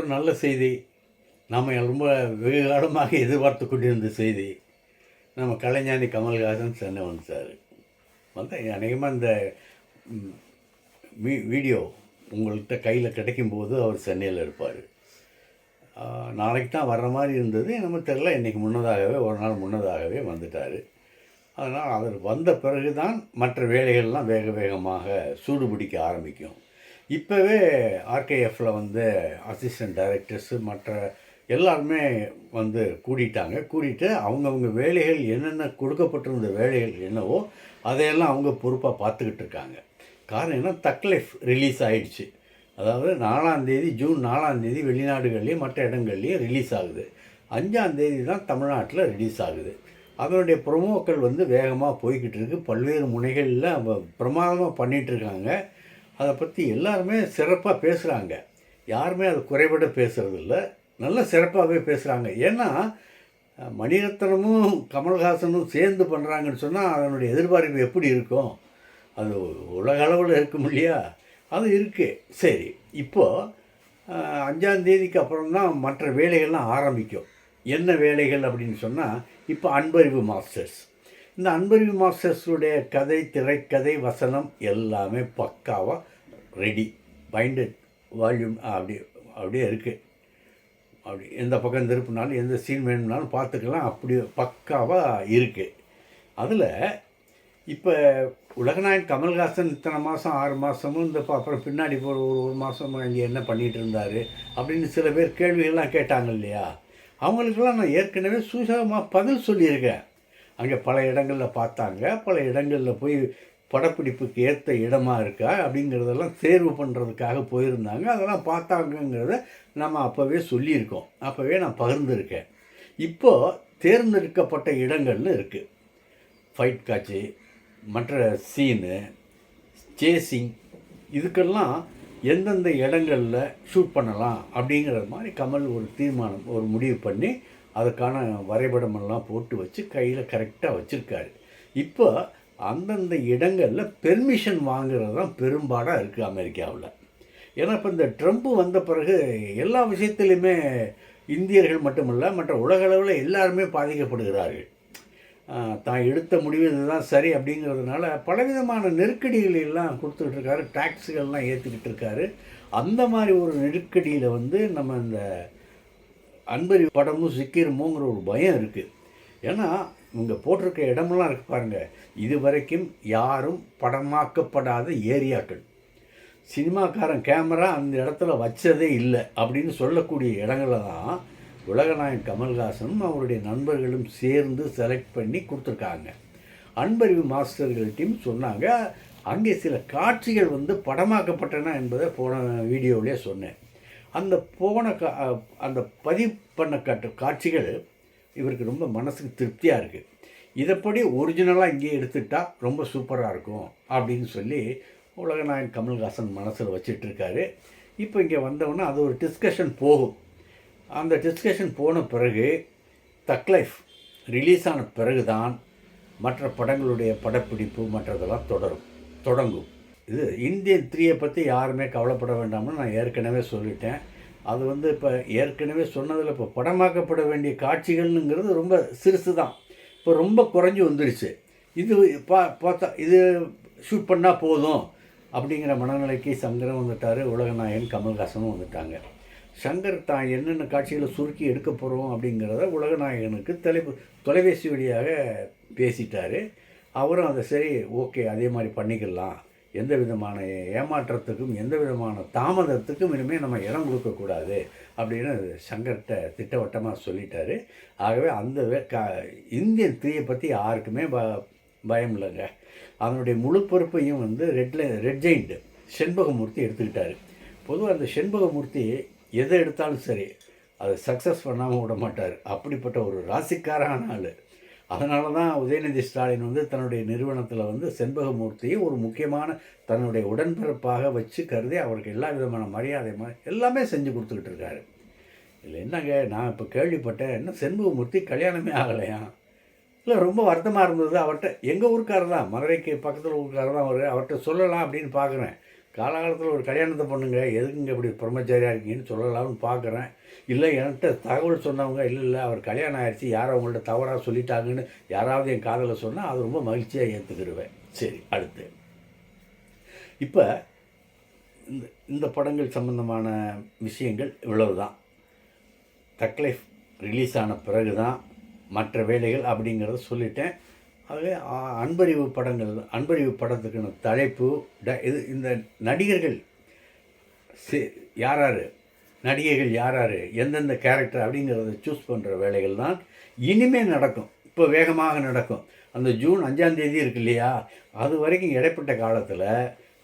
ஒரு நல்ல செய்தி. நாம் ரொம்ப வெகு காலமாக எதிர்பார்த்து கொண்டிருந்த செய்தி. நம்ம கலைஞானி கமல்ஹாசன் சென்னை வந்தார் வந்து அநேகமாக இந்த வீ வீடியோ உங்கள்கிட்ட கையில் கிடைக்கும்போது அவர் சென்னையில் இருப்பார். நாளைக்கு தான் வர்ற மாதிரி இருந்தது. நம்ம தெரில இன்றைக்கி முன்னதாகவே ஒரு நாள் முன்னதாகவே வந்துட்டார். அதனால் அவர் வந்த பிறகு தான் மற்ற வேலைகள்லாம் வேக வேகமாக சூடு பிடிக்க ஆரம்பிக்கும். இப்போவே ஆர்கேஎஃப்பில் வந்து அசிஸ்டன்ட் டைரக்டர்ஸு மற்ற எல்லாருமே வந்து கூடிட்டாங்க. கூடிட்டு அவங்கவுங்க வேலைகள் என்னென்ன கொடுக்கப்பட்டிருந்த வேலைகள் என்னவோ அதையெல்லாம் அவங்க பொறுப்பாக பார்த்துக்கிட்டு இருக்காங்க. காரணம் என்ன? தக்லைஃப் ரிலீஸ் ஆகிடுச்சு அதாவது நாலாந்தேதி ஜூன் நாலாந்தேதி வெளிநாடுகள்லேயும் மற்ற இடங்கள்லேயும் ரிலீஸ் ஆகுது. அஞ்சாந்தேதி தான் தமிழ்நாட்டில் ரிலீஸ் ஆகுது. அதனுடைய ப்ரொமோக்கள் வந்து வேகமாக போய்கிட்டு இருக்கு. பல்வேறு முனைகளில் பிரமாதமாக பண்ணிகிட்டு இருக்காங்க. அதை பற்றி எல்லாருமே சிறப்பாக பேசுகிறாங்க யாருமே அது குறைபட பேசுகிறதில்ல நல்ல சிறப்பாகவே பேசுகிறாங்க ஏன்னா மணிரத்னமும் கமல்ஹாசனும் சேர்ந்து பண்ணுறாங்கன்னு சொன்னால் அதனுடைய எதிர்பார்ப்பு எப்படி இருக்கும்? அது உலக அளவில் இருக்கும் இல்லையா? அது இருக்குது சரி இப்போது அஞ்சாந்தேதிக்கு அப்புறம் தான் மற்ற வேலைகள்லாம் ஆரம்பிக்கும். என்ன வேலைகள் அப்படின்னு சொன்னால் இப்போ அன்பறிவு மாஸ்டர்ஸ். இந்த அன்பறிவு மாஸ்டர்ஸுடைய கதை திரைக்கதை வசனம் எல்லாமே பக்காவாக ரெடி பைண்டட் வால்யூம் அப்படி அப்படியே இருக்குது அப்படி எந்த பக்கம் திருப்பினாலும் எந்த சீன் வேணும்னாலும் பார்த்துக்கலாம். அப்படி பக்காவாக இருக்குது அதில் இப்போ உலகநாயன் கமல்ஹாசன் இத்தனை மாதம் ஆறு மாதமும் இந்த அப்புறம் பின்னாடி போகிற ஒரு ஒரு மாதமும் இங்கே என்ன பண்ணிகிட்டு இருந்தார் அப்படின்னு சில பேர் கேள்விகள்லாம் கேட்டாங்க இல்லையா? அவங்களுக்கெல்லாம் நான் ஏற்கனவே சுசகமாக பதில் சொல்லியிருக்கேன். அங்கே பல இடங்களில் பார்த்தாங்க. பல இடங்களில் போய் படப்பிடிப்புக்கு ஏற்ற இடமா இருக்கா அப்படிங்கிறதெல்லாம் தேர்வு பண்ணுறதுக்காக போயிருந்தாங்க. அதெல்லாம் பார்த்தாங்கங்கிறத நம்ம அப்போவே சொல்லியிருக்கோம். அப்போவே நான் பகிர்ந்துருக்கேன். இப்போது தேர்ந்தெடுக்கப்பட்ட இடங்கள்னு இருக்குது ஃபைட் காட்சி மற்ற சீனு சேசிங் இதுக்கெல்லாம் எந்தெந்த இடங்களில் ஷூட் பண்ணலாம் அப்படிங்கிற மாதிரி கமல் ஒரு தீர்மானம் ஒரு முடிவு பண்ணி அதுக்கான வரைபடமெல்லாம் போட்டு வச்சு கையில் கரெக்டாக வச்சுருக்காரு. இப்போ அந்தந்த இடங்களில் பெர்மிஷன் வாங்குறது தான் பெரும்பாடாக இருக்குது அமெரிக்காவில். ஏன்னா இப்போ இந்த ட்ரம்ப் வந்த பிறகு எல்லா விஷயத்துலையுமே இந்தியர்கள் மட்டுமல்ல மற்ற உலகளவில் எல்லாருமே பாதிக்கப்படுகிறார்கள். தான் எடுத்த முடிவு இதுதான் சரி அப்படிங்கிறதுனால பலவிதமான நெருக்கடிகளெல்லாம் கொடுத்துக்கிட்டு இருக்காரு டேக்ஸுகள்லாம் ஏற்றிக்கிட்டு இருக்காரு. அந்த மாதிரி ஒரு நெருக்கடியில் வந்து நம்ம இந்த அன்பரி படமும் சிக்கிருமோங்கிற ஒரு பயம் இருக்குது ஏன்னா இங்கே போட்டிருக்க இடமெல்லாம் இருக்கு பாருங்க. இது வரைக்கும் யாரும் படமாக்கப்படாத ஏரியாக்கள். சினிமாக்காரன் கேமரா அந்த இடத்துல வச்சதே இல்லை அப்படின்னு சொல்லக்கூடிய இடங்களில் தான் உலகநாயகன் கமல்ஹாசனும் அவருடைய நண்பர்களும் சேர்ந்து செலக்ட் பண்ணி கொடுத்துருக்காங்க. அன்பறிவு மாஸ்டர்கள்ட்டையும் சொன்னாங்க அங்கே சில காட்சிகள் வந்து படமாக்கப்பட்டன என்பதை போன வீடியோவிலே சொன்னேன். அந்த போன கா அந்த பதிவு பண்ண காட்டு காட்சிகள் இவருக்கு ரொம்ப மனசுக்கு திருப்தியாக இருக்குது இதைப்படி ஒரிஜினலாக இங்கே எடுத்துட்டா ரொம்ப சூப்பராக இருக்கும் அப்படின்னு சொல்லி உலகநாயகன் கமல்ஹாசன் மனசில் வச்சிட்ருக்காரு. இப்போ இங்கே வந்தவுடனே அது ஒரு டிஸ்கஷன் போகும். அந்த டிஸ்கஷன் போன பிறகு தக்லைஃப் ரிலீஸ் ஆன பிறகு தான் மற்ற படங்களுடைய படப்பிடிப்பு மற்றதெல்லாம் தொடரும் தொடங்கும். இது இந்தியன் த்ரீயை பற்றி யாருமே கவலைப்பட வேண்டாம்னு நான் ஏற்கனவே சொல்லிட்டேன். அது வந்து இப்போ ஏற்கனவே சொன்னதில் இப்போ படமாக்கப்பட வேண்டிய காட்சிகள்னுங்கிறது ரொம்ப சிறுசு தான் இப்போ ரொம்ப குறைஞ்சி வந்துடுச்சு இது பா பார்த்தா இது ஷூட் பண்ணால் போதும் அப்படிங்கிற மனநிலைக்கு சங்கரும் வந்துட்டார் உலகநாயகன் கமல்ஹாசனும் வந்துட்டாங்க. சங்கர் தான் என்னென்ன காட்சிகளை சுருக்கி எடுக்க போகிறோம் அப்படிங்கிறத உலகநாயகனுக்கு தொலை தொலைபேசி வழியாக பேசிட்டாரு. அவரும் அதை சரி ஓகே அதே மாதிரி பண்ணிக்கலாம். எந்த விதமான ஏமாற்றத்துக்கும் எந்த விதமான தாமதத்துக்கும் இனிமேல் நம்ம இடம் கொடுக்கக்கூடாது அப்படின்னு சங்கர்கிட்ட திட்டவட்டமாக சொல்லிட்டாரு. ஆகவே அந்த வே- க இந்தியன் தீயை பற்றி யாருக்குமே ப பயம் இல்லைங்க. அதனுடைய முழு பொறுப்பையும் வந்து ரெட்ல ரெட் ஜெயிண்ட் செண்பகமூர்த்தி எடுத்துக்கிட்டாரு. பொதுவாக அந்த செண்பகமூர்த்தி எதை எடுத்தாலும் சரி அதை சக்ஸஸ் பண்ணாமல் விட மாட்டார். அப்படிப்பட்ட ஒரு ராசிக்காரான ஆள். அதனால தான் உதயநிதி ஸ்டாலின் வந்து தன்னுடைய நிறுவனத்தில் வந்து செண்பகமூர்த்தியை ஒரு முக்கியமான தன்னுடைய உடன்பிறப்பாக வச்சு கருதி அவருக்கு எல்லா விதமான மரியாதை எல்லாமே செஞ்சு கொடுத்துக்கிட்டு இருக்காரு. இல்லை என்னங்க நான் இப்போ கேள்விப்பட்டேன் என்ன செண்பகமூர்த்தி கல்யாணமே ஆகலையா? இல்லை ரொம்ப வருத்தமாக இருந்தது அவர்கிட்ட எங்கள் ஊருக்காரர் தான் மதுரைக்கு பக்கத்தில் ஊருக்காரர் தான் அவர். அவர்கிட்ட சொல்லலாம் அப்படின்னு பார்க்குறேன் காலகாலத்தில் ஒரு கல்யாணத்தை பண்ணுங்க. எதுக்குங்க இப்படி பிரம்மச்சாரியாக இருக்கீங்கன்னு சொல்லலாம்னு பார்க்குறேன். இல்லை என்கிட்ட தகவல் சொன்னவங்க இல்லை இல்லை அவர் கல்யாணம் ஆயிடுச்சு யாரோ அவங்கள்ட்ட தவறாக சொல்லிட்டாங்கன்னு யாராவது என் காதலில் சொன்னால் அது ரொம்ப மகிழ்ச்சியாக ஏற்றுக்கிடுவேன் சரி அடுத்து. இப்போ இந்த இந்த படங்கள் சம்பந்தமான விஷயங்கள் இவ்வளவு தான் தக்லைஃப் ரிலீஸ் ஆன பிறகு தான் மற்ற வேலைகள் அப்படிங்கிறத சொல்லிட்டேன். ஆகவே அன்பறிவு படங்கள் அன்பறிவு படத்துக்கான தலைப்பு ட- இது இந்த நடிகர்கள் சி- யார் யார் நடிகைகள் யார் யார் எந்தெந்த கேரக்டர் அப்படிங்கிறத சூஸ் பண்ணுற வேலைகள் தான் இனிமேல் நடக்கும். இப்போ வேகமாக நடக்கும். அந்த ஜூன் அஞ்சாந்தேதி இருக்கு இல்லையா? அது வரைக்கும் இடைப்பட்ட காலத்தில்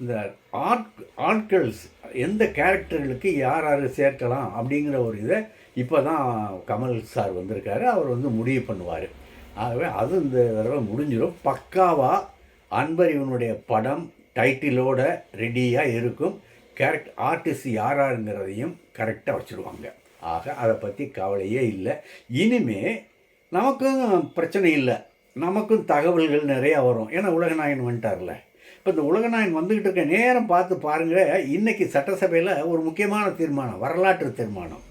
இந்த ஆட் ஆட்கள்ஸ் எந்த கேரக்டர்களுக்கு யார் யார் சேர்க்கலாம் அப்படிங்கிற ஒரு இதை இப்போ தான் கமல் சார் வந்திருக்காரு. அவர் வந்து முடிவு பண்ணுவார். ஆகவே அது இந்த தடவை முடிஞ்சிடும். பக்காவாக அன்பர் இவனுடைய படம் டைட்டிலோட ரெடியாக இருக்கும். கரெக்ட் ஆர்டிஸ்ட் யாராருங்கிறதையும் கரெக்டாக வச்சுருவாங்க. ஆக அதை பற்றி கவலையே இல்லை. இனிமே நமக்கும் பிரச்சனை இல்லை. நமக்கும் தகவல்கள் நிறையா வரும். ஏன்னா உலகநாயகன் வந்துட்டார்ல. இப்போ இந்த உலகநாயகன் வந்துக்கிட்டு இருக்க நேரம் பார்த்து பாருங்கள் இன்றைக்கி சட்டசபையில் ஒரு முக்கியமான தீர்மானம் வரலாற்று தீர்மானம்.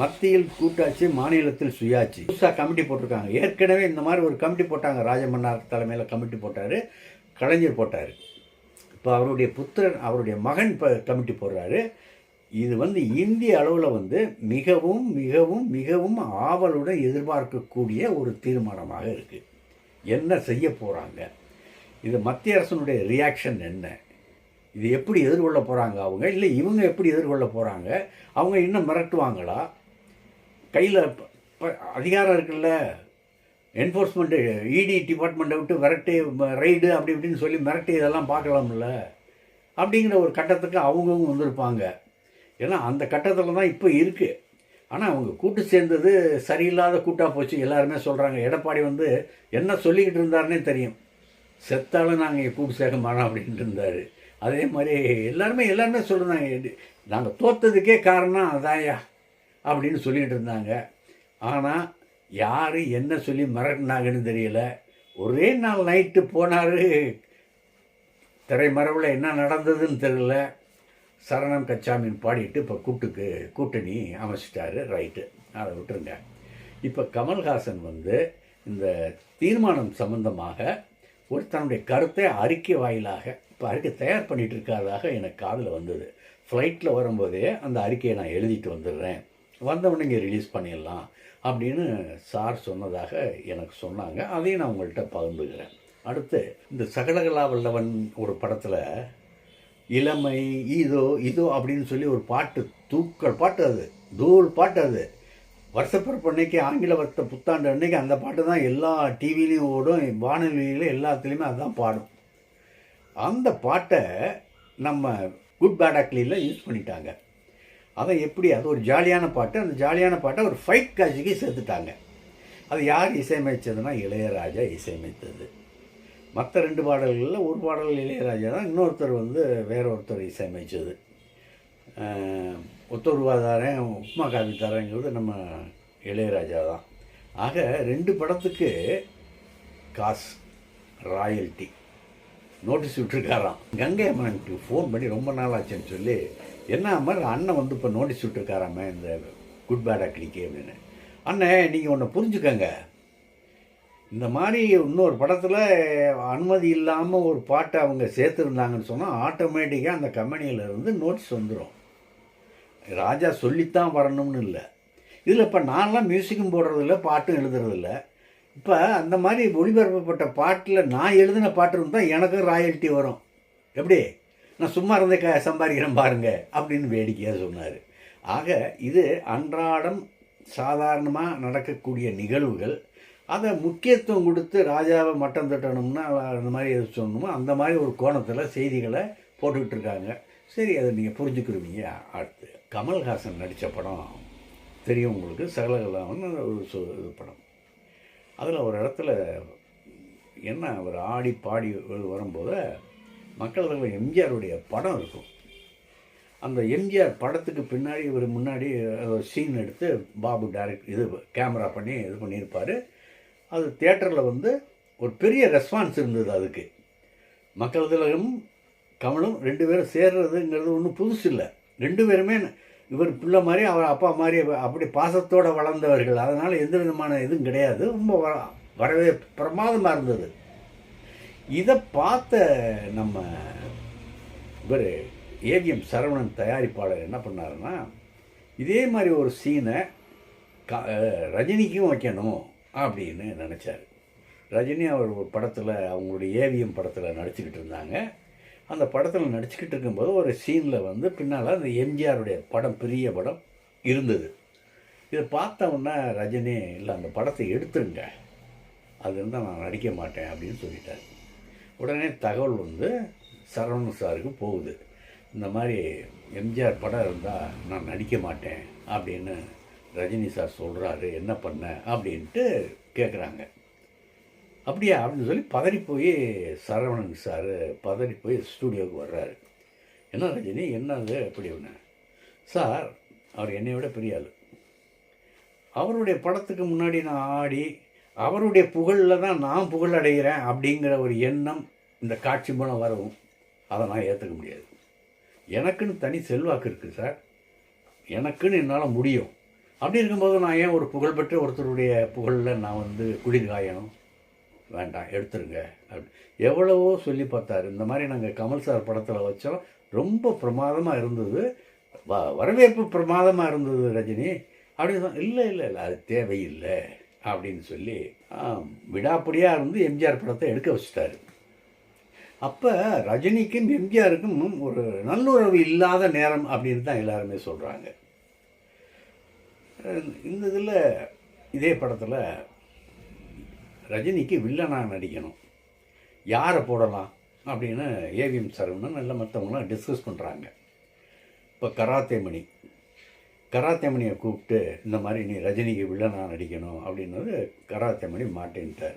மத்தியில் கூட்டாட்சி மாநிலத்தில் சுயாட்சி. புதுசாக கமிட்டி போட்டிருக்காங்க. ஏற்கனவே இந்த மாதிரி ஒரு கமிட்டி போட்டாங்க. ராஜமன்னார் தலைமையில் கமிட்டி போட்டார். கலைஞர் போட்டார். இப்போ அவருடைய புத்திரன் அவருடைய மகன் இப்போ கமிட்டி போடுறாரு. இது வந்து இந்திய அளவில் வந்து மிகவும் மிகவும் மிகவும் ஆவலுடன் எதிர்பார்க்கக்கூடிய ஒரு தீர்மானமாக இருக்குது என்ன செய்ய போகிறாங்க இது மத்திய அரசனுடைய ரியாக்ஷன் என்ன? இது எப்படி எதிர்கொள்ள போகிறாங்க அவங்க? இல்லை இவங்க எப்படி எதிர்கொள்ள போகிறாங்க அவங்க இன்னும் மிரட்டுவாங்களா? கையில் அதிகாரம் இருக்குல்ல? என்ஃபோர்ஸ்மெண்ட்டு இடி டிபார்ட்மெண்ட்டை விட்டு விரட்டு ரைடு அப்படி இப்படின்னு சொல்லி மிரட்டி இதெல்லாம் பார்க்கலாம்ல? அப்படிங்கிற ஒரு கட்டத்துக்கு அவங்கவுங்க வந்திருப்பாங்க. ஏன்னா அந்த கட்டத்தில் தான் இப்போ இருக்குது ஆனால் அவங்க கூட்டு சேர்ந்தது சரியில்லாத கூட்டாக போச்சு. எல்லாருமே சொல்கிறாங்க எடப்பாடி வந்து என்ன சொல்லிக்கிட்டு இருந்தாருன்னே தெரியும். செத்தாலும் நாங்கள் கூட்டு சேர்க்க மாட்டோம் அப்படின்ட்டு இருந்தார். அதே மாதிரி எல்லாருமே எல்லாருமே சொல்கிறாங்க நாங்கள் தோத்ததுக்கே காரணம் அதான்யா. அப்படின்னு சொல்லிகிட்டு இருந்தாங்க. ஆனால் யார் என்ன சொல்லி மிரட்டினாங்கன்னு தெரியல. ஒரே நாள் நைட்டு போனார். திரைமரவில் என்ன நடந்ததுன்னு தெரியல. சரணம் கச்சாமின் பாடிட்டு இப்போ கூட்டுக்கு கூட்டணி அமைச்சிட்டாரு ரைட்டு. அதை விட்டுருங்க. இப்போ கமல்ஹாசன் வந்து இந்த தீர்மானம் சம்பந்தமாக ஒரு தன்னுடைய கருத்தை அறிக்கை வாயிலாக இப்போ அறிக்கை தயார் பண்ணிகிட்டு இருக்கிறதாக எனக்கு காதில் வந்தது. ஃப்ளைட்டில் வரும்போதே அந்த அறிக்கையை நான் எழுதிட்டு வந்துடுறேன். வந்தவொடனே இங்கே ரிலீஸ் பண்ணிடலாம் அப்படின்னு சார் சொன்னதாக எனக்கு சொன்னாங்க. அதையும் நான் உங்கள்கிட்ட பகிர்ந்துக்கிறேன். அடுத்து இந்த சகலகலா வல்லவன் ஒரு படத்தில் இளமை இதோ இதோ அப்படின்னு சொல்லி ஒரு பாட்டு தூக்கல் பாட்டு அது தூள் பாட்டு அது. வருஷப்பிறப்பு அன்னைக்கு ஆங்கில வருத்த புத்தாண்டு அன்னைக்கு அந்த பாட்டு தான் எல்லா டிவிலையும் ஓடும் வானொலியிலும் எல்லாத்துலேயுமே அதுதான் பாடும். அந்த பாட்டை நம்ம குட் பேட் அக்லியில் யூஸ் பண்ணிட்டாங்க. அதை எப்படி அது ஒரு ஜாலியான பாட்டு அந்த ஜாலியான பாட்டை ஒரு ஃபைட் காட்சிக்கு சேர்த்துட்டாங்க. அது யார் இசையமைச்சதுன்னா இளையராஜா இசையமைத்தது. மற்ற ரெண்டு பாடல்களில் ஒரு பாடல் இளையராஜா தான் இன்னொருத்தர் வந்து வேற ஒருத்தர் இசையமைச்சது. ஆஹ், ஒத்தொருவாதாரன் உப்மா காவி தரங்கிறது நம்ம இளையராஜா தான். ஆக ரெண்டு படத்துக்கு காசு ராயல்ட்டி. நோட்டீஸ் விட்டுருக்காராம். கங்கை அம்மனுக்கு ஃபோன் பண்ணி ரொம்ப நாள் ஆச்சுன்னு சொல்லி என்ன மாதிரி அண்ணன் வந்து இப்போ நோட்டீஸ் விட்டுருக்காராமே இந்த குட் பேட் அக்லிக்கு அப்படின்னு. அண்ணே நீங்கள் ஒன்று புரிஞ்சுக்கங்க. இந்த மாதிரி இன்னொரு படத்தில் அனுமதி இல்லாமல் ஒரு பாட்டை அவங்க சேர்த்துருந்தாங்கன்னு சொன்னால் ஆட்டோமேட்டிக்காக அந்த கம்பெனியிலேருந்து நோட்டீஸ் வந்துடும் ராஜா சொல்லித்தான் வரணும்னு இல்லை. இதில் இப்போ நான்லாம் மியூசிக்கும் போடுறதில்ல பாட்டும் எழுதுறதில்ல. இப்போ அந்த மாதிரி ஒளிபரப்பப்பட்ட பாட்டில் நான் எழுதின பாட்டு இருந்தால் எனக்கும் ராயல்ட்டி வரும். எப்படி? நான் சும்மா இருந்தே க சம்பாதிக்கிறேன் பாருங்க அப்படின்னு வேடிக்கையாக சொன்னார். ஆக இது அன்றாடம் சாதாரணமாக நடக்கக்கூடிய நிகழ்வுகள். அதை முக்கியத்துவம் கொடுத்து ராஜாவை மட்டம் தட்டணும்னா அந்த மாதிரி எது சொன்னோமோ அந்த மாதிரி ஒரு கோணத்தில் செய்திகளை போட்டுக்கிட்டு இருக்காங்க. சரி அதை நீங்கள் புரிஞ்சுக்கிடுவீங்க அடுத்து கமல்ஹாசன் நடித்த படம். தெரியும் உங்களுக்கு சகலகலாமன்னு ஒரு சொ- இது படம். அதில் ஒரு இடத்துல என்ன அவர் ஆடி பாடி வரும்போது மக்கள் தலைவர் எம்ஜிஆருடைய படம் இருக்கும். அந்த எம்ஜிஆர் படத்துக்கு பின்னாடி இவர் முன்னாடி ஒரு சீன் எடுத்து பாபு டைரக்ட் இது கேமரா பண்ணி இது பண்ணியிருப்பார். அது தேட்டரில் வந்து ஒரு பெரிய ரெஸ்பான்ஸ் இருந்தது அதுக்கு. மக்கள் திலகம் கமலும் ரெண்டு பேரும் சேர்றதுங்கிறது ஒன்றும் புதுசு இல்லை ரெண்டு பேருமே இவர் பிள்ளை மாதிரி அவர் அப்பா மாதிரி அப்படி பாசத்தோடு வளர்ந்தவர்கள். அதனால் எந்த விதமான இதுவும் கிடையாது. ரொம்ப வர வரவே பிரமாதமாக இருந்தது. இதை பார்த்த நம்ம இவர் ஏவிஎம் சரவணன் தயாரிப்பாளர் என்ன பண்ணாருன்னா இதே மாதிரி ஒரு சீனை க ரஜினிக்கும் வைக்கணும் அப்படின்னு நினச்சார். ரஜினி அவர் ஒரு படத்தில் அவங்களுடைய ஏவிஎம் படத்தில் நடிச்சுக்கிட்டு இருந்தாங்க. அந்த படத்தில் நடிச்சுக்கிட்டு இருக்கும்போது ஒரு சீனில் வந்து பின்னால் அந்த எம்ஜிஆருடைய படம் பெரிய படம் இருந்தது. இதை பார்த்தோன்னா ரஜினி இல்லை அந்த படத்தை எடுத்துருங்க. அது இருந்தால் நான் நடிக்க மாட்டேன் அப்படின்னு சொல்லிட்டார். உடனே தகவல் வந்து சரவணன் சாருக்கு போகுது. இந்த மாதிரி எம்ஜிஆர் படம் இருந்தால் நான் நடிக்க மாட்டேன் அப்படின்னு ரஜினி சார் சொல்கிறாரு என்ன பண்ண? அப்படின்ட்டு கேட்குறாங்க அப்படியா? அப்படின்னு சொல்லி பதறி போய் சரவணன் சார் பதறி போய் ஸ்டூடியோவுக்கு வர்றாரு. என்ன ரஜினி என்னது அப்படி ஒன்று சார் அவர் என்னை விட பெரிய ஆள். அவருடைய படத்துக்கு முன்னாடி நான் ஆடி அவருடைய புகழில் தான் நான் புகழ் அடைகிறேன் அப்படிங்கிற ஒரு எண்ணம் இந்த காட்சி மூலம் வரவும். அதை நான் ஏற்றுக்க முடியாது. எனக்குன்னு தனி செல்வாக்கு இருக்குது சார் எனக்குன்னு என்னால் முடியும். அப்படி இருக்கும்போது நான் ஏன் ஒரு புகழ்பெற்ற ஒருத்தருடைய புகழில் நான் வந்து குளிர் காயணும் வேண்டாம் எடுத்துருங்க. அப்படி எவ்வளவோ சொல்லி பார்த்தாரு. இந்த மாதிரி நாங்கள் கமல் சார் படத்தில் வச்சோம். ரொம்ப பிரமாதமாக இருந்தது. வ வரவேற்பு பிரமாதமாக இருந்தது ரஜினி. அப்படின்னு சொன்ன இல்லை இல்லை இல்லை அது தேவையில்லை அப்படின்னு சொல்லி விடாப்படியாக இருந்து எம்ஜிஆர் படத்தை எடுக்க வச்சுட்டாரு. அப்போ ரஜினிக்கும் எம்ஜிஆருக்கும் ஒரு நல்லுறவு இல்லாத நேரம் அப்படின்னு தான் எல்லாருமே சொல்கிறாங்க இந்த இதில் இதே படத்தில் ரஜினிக்கு வில்லனாக நடிக்கணும். யாரை போடலாம்? அப்படின்னு ஏவிஎம் சரவணன் நல்ல மற்றவங்களாம் டிஸ்கஸ் பண்ணுறாங்க இப்போ கராத்தே மணி. கராத்தே மணியை கூப்பிட்டு இந்த மாதிரி நீ ரஜினிக்கு வில்லனாக நடிக்கணும் அப்படின்னது கராத்தே மணி மாட்டேன்ட்டார்.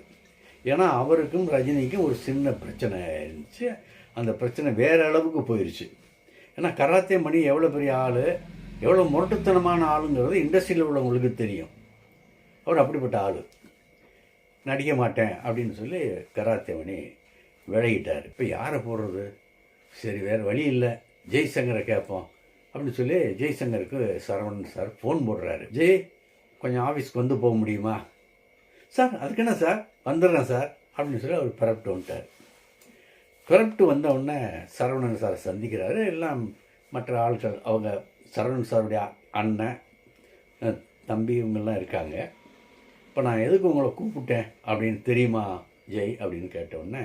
ஏன்னா அவருக்கும் ரஜினிக்கும் ஒரு சின்ன பிரச்சனை இருந்துச்சு. அந்த பிரச்சனை வேறு அளவுக்கு போயிடுச்சு ஏன்னா கராத்தே மணி எவ்வளோ பெரிய ஆள் எவ்வளோ முரட்டுத்தனமான ஆளுங்கிறது இண்டஸ்ட்ரியில் உள்ளவங்களுக்கு தெரியும். அவர் அப்படிப்பட்ட ஆள். நடிக்க மாட்டேன் அப்படின்னு சொல்லி கராத்தே மணி இப்போ யாரை போடுறது? சரி வேறு வழி இல்லை. ஜெய்சங்கரை கேட்போம். அப்படின்னு சொல்லி ஜெய்சங்கருக்கு சரவணன் சார் ஃபோன் போடுறாரு. ஜெய் கொஞ்சம் ஆஃபீஸ்க்கு வந்து போக முடியுமா? சார் அதுக்கு என்ன சார்? வந்துடுறேன் சார். அப்படின்னு சொல்லி அவர் பிறப்பிட்டு வந்துட்டார். பிறப்பிட்டு வந்த உடனே சரவணன் சார் சந்திக்கிறாரு. எல்லாம் மற்ற ஆட்கள் அவங்க சரவணன் சாருடைய அண்ணன் தம்பி இவங்கெல்லாம் இருக்காங்க. இப்போ நான் எதுக்கு உங்களை கூப்பிட்டேன் அப்படின்னு தெரியுமா ஜெய்? அப்படின்னு கேட்ட உடனே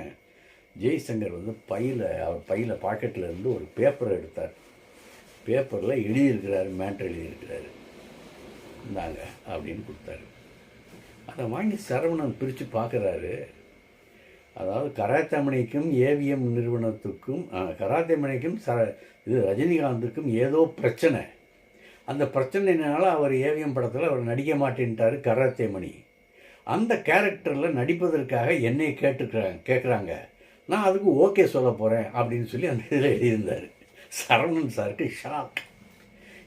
ஜெய்சங்கர் வந்து பையில் அவர் பையில் பாக்கெட்டில் இருந்து ஒரு பேப்பரை எடுத்தார். பேப்பரில் எழுதியிருக்கிறாரு மேட்ரு எழுதியிருக்கிறாரு இந்தாங்க அப்படின்னு கொடுத்தாரு. அதை வாங்கி சரவணன் பிரித்து பார்க்குறாரு அதாவது கராத்தமணிக்கும் ஏவிஎம் நிறுவனத்துக்கும் கராத்தமணிக்கும் ச இது ரஜினிகாந்துக்கும் ஏதோ பிரச்சனை. அந்த பிரச்சனைனால அவர் ஏவிஎம் படத்தில் அவர் நடிக்க மாட்டேன்ட்டார் கராத்தேமணி. அந்த கேரக்டரில் நடிப்பதற்காக என்னை கேட்டுக்கிறாங்க கேட்குறாங்க நான் அதுக்கு ஓகே சொல்ல போகிறேன் அப்படின்னு சொல்லி அந்த இதில் எழுதியிருந்தார். சரவணன் சாருக்கு ஷாக்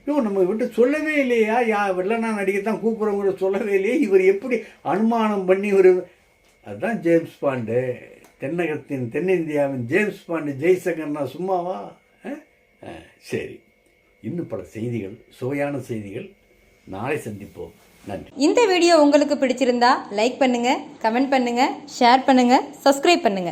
இவன் நம்ம விட்டு சொல்லவே இல்லையா? யா வெள்ளனா நடிக்கத்தான் கூப்பிட்றவங்க சொல்லவே இல்லையே? இவர் எப்படி அனுமானம் பண்ணி ஒரு அதுதான் ஜேம்ஸ் பாண்டு. தென்னகத்தின் தென்னிந்தியாவின் ஜேம்ஸ் பாண்டு ஜெய்சங்கர்னா சும்மாவா? சரி. இன்னும் பல செய்திகள் சுவையான செய்திகள். நாளை சந்திப்போம். நன்றி. இந்த வீடியோ உங்களுக்கு பிடிச்சிருந்தா லைக் பண்ணுங்க கமெண்ட் பண்ணுங்க ஷேர் பண்ணுங்க சப்ஸ்கிரைப் பண்ணுங்க.